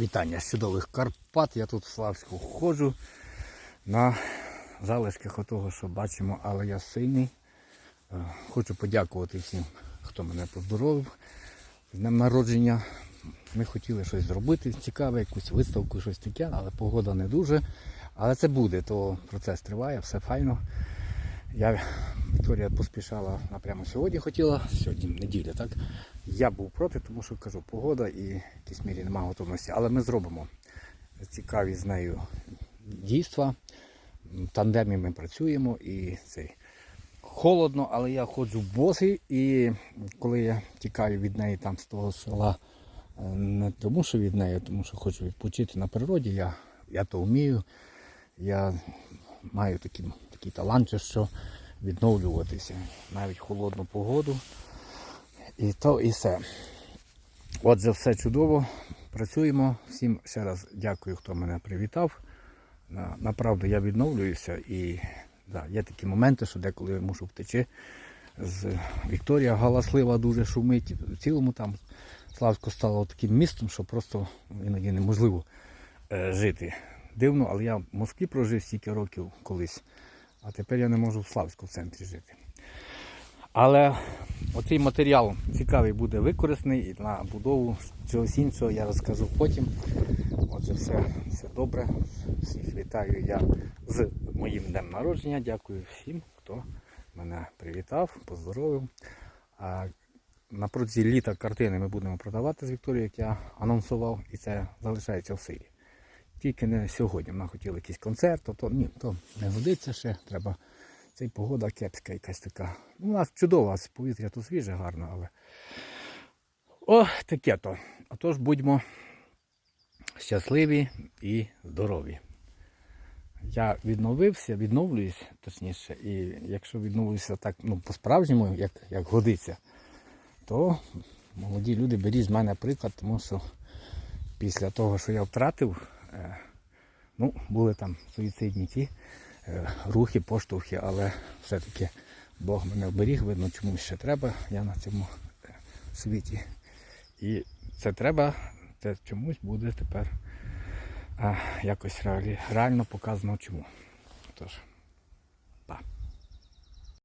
Вітання з чудових Карпат. Я тут в Славську ходжу на залишках того, що бачимо, але я сильний. Е, Хочу подякувати всім, хто мене поздоровив з днем народження. Ми хотіли щось зробити цікаве, якусь виставку, щось таке, але погода не дуже. Але це буде, то процес триває, все файно. Я Вікторія поспішала напрямо сьогодні хотіла, сьогодні неділя, так? Я був проти, тому що кажу, погода і в якійсь мірі немає готовності. Але ми зробимо цікаві з нею дійства. В тандемі ми працюємо і цей. Холодно, але я ходжу босий, і коли я тікаю від неї там з того села, е, не тому, що від неї, тому що хочу відпочити на природі, я, я то вмію. Я маю такий, такий талант, що відновлюватися навіть холодну погоду. І то і все. Отже, все чудово. Працюємо. Всім ще раз дякую, хто мене привітав. Направду я відновлююся і да, є такі моменти, що деколи я мушу втечі. З Вікторія галаслива дуже шумить. В цілому там Славсько стало таким містом, що просто іноді неможливо е, жити. Дивно, але я в Москві прожив стільки років колись, а тепер я не можу в Славську в центрі жити. Але оцей матеріал цікавий буде використаний і на будову чогось іншого я розкажу потім. Отже, все, все добре. Всіх вітаю я з моїм днем народження. Дякую всім, хто мене привітав, поздоровив. На протязі літа картини ми будемо продавати з Вікторією, як я анонсував, і це залишається в силі. Тільки не сьогодні. Вона хотіла якийсь концерт, то, то ні, то не годиться ще. Треба. Цей погода кепська якась така. Ну, у нас чудова, повітря тут свіже, гарно, але. О, таке то. Отож будьмо щасливі і здорові. Я відновився, відновлююсь, точніше, і якщо відновлюся так ну, по-справжньому, як, як годиться, то молоді люди беріть з мене приклад, тому що після того, що я втратив, ну, були там суїцидні ті е, рухи, поштовхи, але все-таки Бог мене вберіг, видно, чомусь ще треба. Я на цьому е, світі. І це треба, це чомусь буде тепер е, якось реально показано чому. Тож,